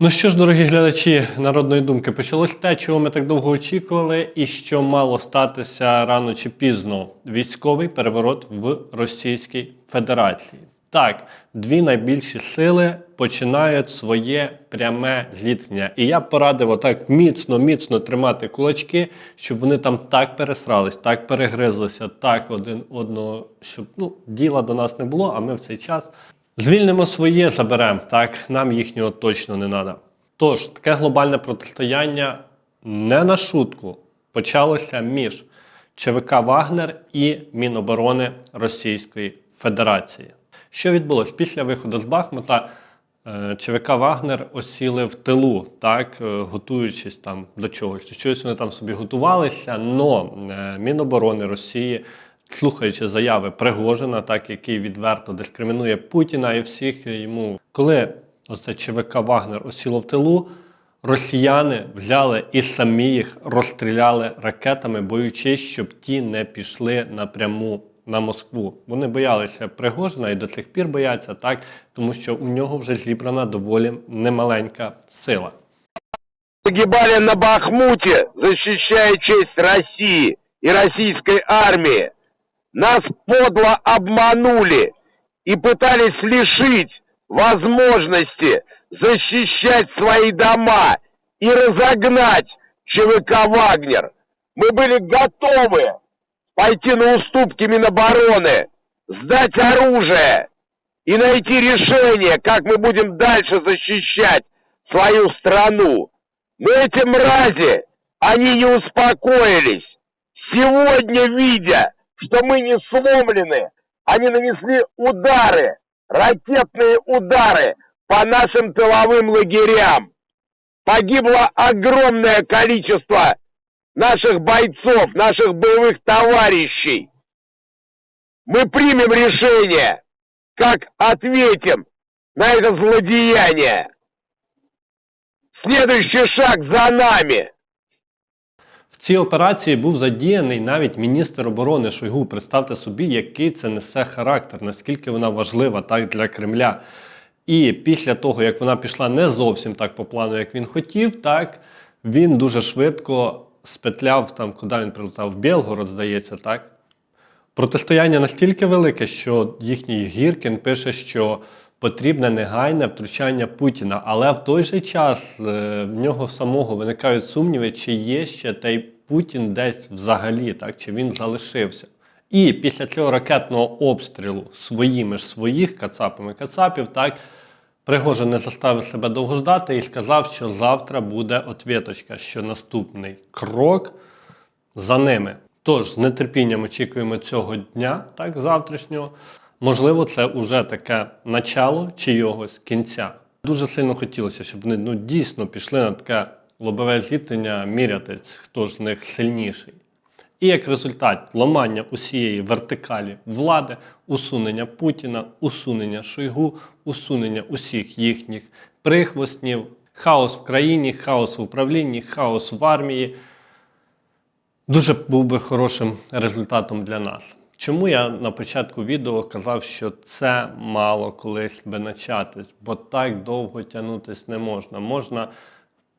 Ну що ж, дорогі глядачі народної думки, почалось те, чого ми так довго очікували, і що мало статися рано чи пізно військовий переворот в Російській Федерації. Так, дві найбільші сили починають своє пряме зіткнення. І я порадив отак міцно, міцно тримати кулачки, щоб вони там так пересрались, так перегризлися, так один одного, щоб ну, діла до нас не було, а ми в цей час Звільнимо своє, заберемо, так, нам їхнього точно не треба. Тож, таке глобальне протистояння не на шутку почалося між ЧВК Вагнер і Міноборони Російської Федерації. Що відбулось? Після виходу з Бахмута е, ЧВК Вагнер осіли в тилу, так, е, готуючись там до чогось. Чогось вони там собі готувалися, але Міноборони Росії слухаючи заяви Пригожина, так який відверто дискримінує Путіна і всіх йому, коли оце ЧВК Вагнер осіло в тилу, росіяни взяли і самі їх розстріляли ракетами, боючись, щоб ті не пішли напряму на Москву. Вони боялися Пригожина і до цих пір бояться, так тому що у нього вже зібрана доволі немаленька сила. погибали на Бахмуте, защищая честь России и российской армии. Нас подло обманули и пытались лишить возможности защищать свои дома и разогнать ЧВК «Вагнер». Мы были готовы пойти на уступки Минобороны, сдать оружие и найти решение, как мы будем дальше защищать свою страну. Но эти мрази, они не успокоились. Сегодня, видя, что мы не сломлены, они нанесли удары, ракетные удары по нашим тыловым лагерям. Погибло огромное количество наших бойцов, наших боевых товарищей. Мы примем решение, как ответим на это злодеяние. Следующий шаг за нами. Цій операції був задіяний навіть міністр оборони Шойгу. Представте собі, який це несе характер, наскільки вона важлива так для Кремля. І після того, як вона пішла не зовсім так по плану, як він хотів, так він дуже швидко спетляв там, куди він прилетав, в Білгород, здається, так. Протистояння настільки велике, що їхній Гіркін пише, що потрібне негайне втручання Путіна, але в той же час е, в нього самого виникають сумніви, чи є ще той Путін десь взагалі, так, чи він залишився. І після цього ракетного обстрілу своїми ж своїх кацапами кацапів, так, Пригожин не заставив себе довго ждати і сказав, що завтра буде отвіточка, що наступний крок за ними. Тож з нетерпінням очікуємо цього дня, так, завтрашнього. Можливо, це вже таке начало чийогось кінця. Дуже сильно хотілося, щоб вони ну, дійсно пішли на таке лобове зіткнення мірятись, хто ж з них сильніший. І як результат ламання усієї вертикалі влади, усунення Путіна, усунення Шойгу, усунення усіх їхніх прихвостнів, хаос в країні, хаос в управлінні, хаос в армії дуже був би хорошим результатом для нас. Чому я на початку відео казав, що це мало колись би начатись, бо так довго тягнутись не можна. Можна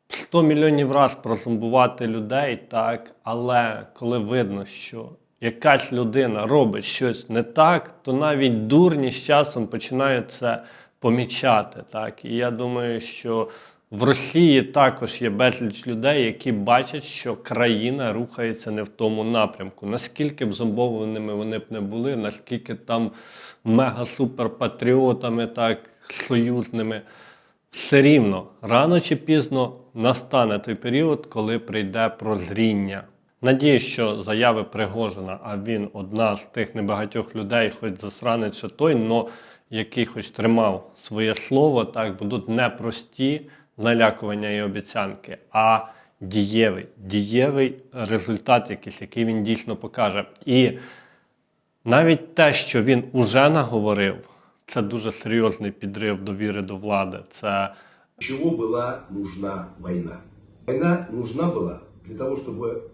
100 мільйонів раз прозомбувати людей, так, але коли видно, що якась людина робить щось не так, то навіть дурні з часом починають це помічати. Так. І я думаю, що в Росії також є безліч людей, які бачать, що країна рухається не в тому напрямку. Наскільки б зомбованими вони б не були, наскільки там мега-супер-патріотами, так, союзними, все рівно рано чи пізно настане той період, коли прийде прозріння. Надіюсь, що заяви Пригожина, а він одна з тих небагатьох людей, хоч засранець ще той, но який хоч тримав своє слово, так будуть не прості налякування і обіцянки, а дієвий, дієвий результат, якийсь, який він дійсно покаже. І навіть те, що він уже наговорив, це дуже серйозний підрив довіри до влади. Це чего была нужна война? Война нужна была для того, чтобы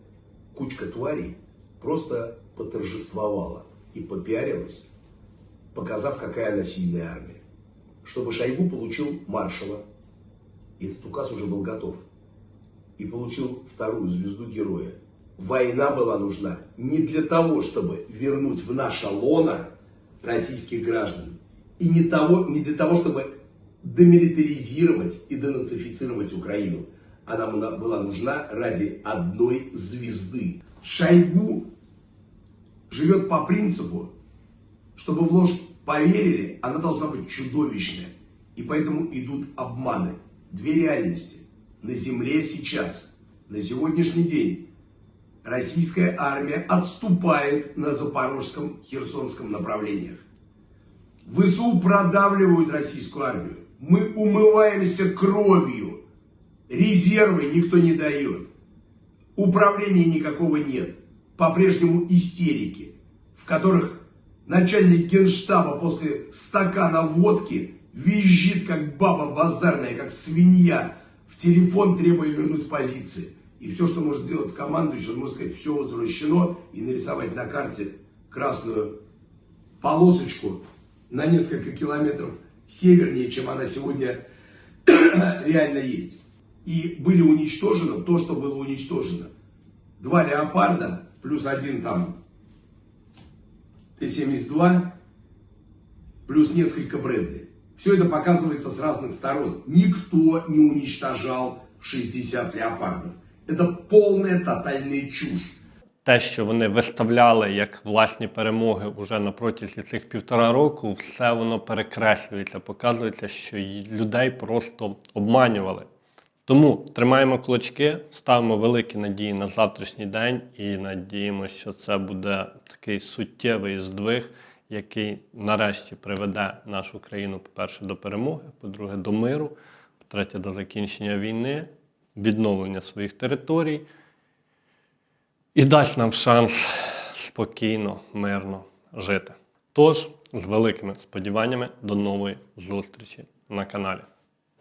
кучка тварей просто поторжествовала и попиарилась, показав, какая она сильная армия. Чтобы Шойгу получил маршала И этот указ уже был готов. И получил вторую звезду героя. Война была нужна не для того, чтобы вернуть в наше лоно российских граждан. И не, того, не для того, чтобы демилитаризировать и денацифицировать Украину. Она была нужна ради одной звезды. Шойгу живет по принципу, чтобы в ложь поверили, она должна быть чудовищная. И поэтому идут обманы. Две реальности. На земле сейчас, на сегодняшний день, российская армия отступает на запорожском, херсонском направлениях. ВСУ продавливают российскую армию. Мы умываемся кровью. Резервы никто не дает. Управления никакого нет. По-прежнему истерики, в которых начальник генштаба после стакана водки визжит, как баба базарная, как свинья, в телефон требуя вернуть позиции. И все, что может сделать командующий, он может сказать, все возвращено, и нарисовать на карте красную полосочку на несколько километров севернее, чем она сегодня реально есть. И были уничтожено то, что было уничтожено. Два леопарда плюс один там Т-72 плюс несколько Брэдли. Все это показывается с разных сторон. Никто не уничтожал 60 леопардов. Это полная тотальная чушь. Те, що вони виставляли як власні перемоги уже на протязі цих півтора року, все воно перекреслюється, показується, що людей просто обманювали. Тому тримаємо кулачки, ставимо великі надії на завтрашній день і надіємося, що це буде такий суттєвий здвиг, який нарешті приведе нашу країну, по-перше, до перемоги, по-друге, до миру, по-третє, до закінчення війни, відновлення своїх територій і дасть нам шанс спокійно, мирно жити. Тож, з великими сподіваннями, до нової зустрічі на каналі.